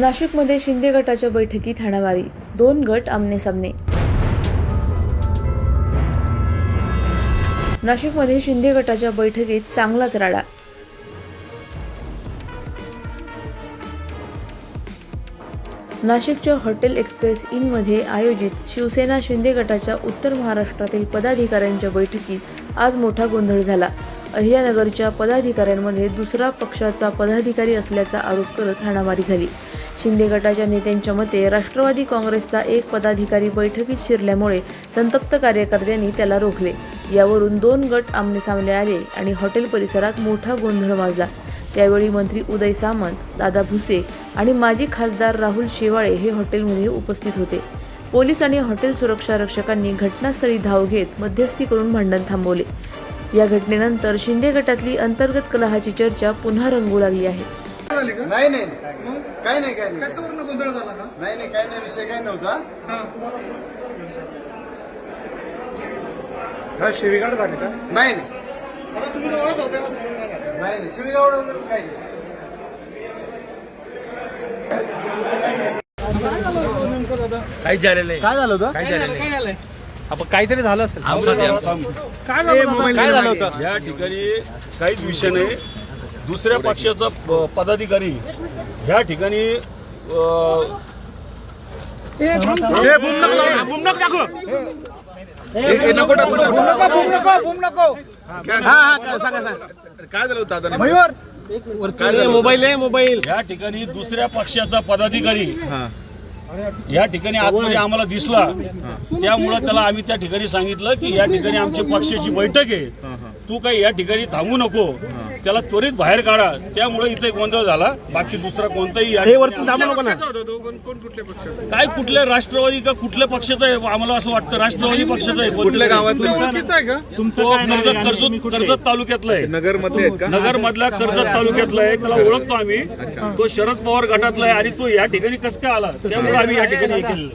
नाशिकमध्ये शिंदे गटाच्या बैठकीत हाणामारी. दोन गट आमने सामने. नाशिकमध्ये शिंदे गटाच्या बैठकीत चांगलाच राडा. नाशिकच्या हॉटेल एक्सप्रेस इनमध्ये आयोजित शिवसेना शिंदे गटाच्या उत्तर महाराष्ट्रातील पदाधिकाऱ्यांच्या बैठकीत आज मोठा गोंधळ झाला. अहिल्यानगरच्या पदाधिकाऱ्यांमध्ये दुसरा पक्षाचा पदाधिकारी असल्याचा आरोप करत हाणामारी झाली. शिंदे गटाच्या नेत्यांच्या मते राष्ट्रवादी काँग्रेसचा एक पदाधिकारी बैठकीत शिरल्यामुळे संतप्त कार्यकर्त्यांनी त्याला रोखले. यावरून दोन गट आमनेसामने आले आणि हॉटेल परिसरात मोठा गोंधळ माजला. त्यावेळी मंत्री उदय सामंत दादा भुसे आणि माजी खासदार राहुल शेवाळे हे हॉटेलमध्ये उपस्थित होते. पोलीस आणि हॉटेल सुरक्षा रक्षकांनी घटनास्थळी धाव घेत मध्यस्थी करून भांडण थांबवले. या घटनेनंतर शिंदे गटातली अंतर्गत कलहाची चर्चा पुन्हा रंगू लागली आहे. झाली का? नाही नाही. काय नाही काय नाही. कशावरनं गोंधळ झाला का? नाही नाही काय नाही विषय काय नव्हता. हा. हा शिवीगाड झाली का? नाही नाही. तुम्ही ओळख होते नाही नाही काय नाही काय झालं होतं नेमकं दादा काहीच झालेलं काय झालं होतं काय झालं? काय झालंय आपण काहीतरी झालं असेल. काय झालं दादा? काय झालं होतं? या ठिकाणी काहीच विषय नाही. दुसऱ्या पक्षाचा प- पदाधिकारी ह्या ठिकाणी अ, काय झालं? होतं आता मयूर. मोबाईल आहे मोबाईल. या ठिकाणी दुसऱ्या पक्षाचा पदाधिकारी या ठिकाणी आतमध्ये आम्हाला दिसला. त्यामुळं त्याला आम्ही त्या ठिकाणी सांगितलं की या ठिकाणी आमची पक्षाची बैठक आहे. तू काही या ठिकाणी थांबू नको. त्याला त्वरित बाहेर काढा. त्यामुळे इथे गोंधळ झाला. बाकी दुसरा कोणताही या हे ठिकाणी वरतून थांबू नको ना दोघं कोण कुठल्या पक्षाचे? काय कुठल्या राष्ट्रवादी का कुठल्या पक्षाचा आहे? आम्हाला असं वाटतं राष्ट्रवादी पक्षाचा आहे. कुठल्या कर्जत कर्जत कर्जत तालुक्यातला आहे. नगरमध्ये आहेत का? नगर मधल्या कर्जत तालुक्यातला आहे. त्याला ओळखतो आम्ही. तो शरद पवार गटातला आहे आणि तो या ठिकाणी कस काय आला? त्यामुळे आम्ही या ठिकाणी केलेलं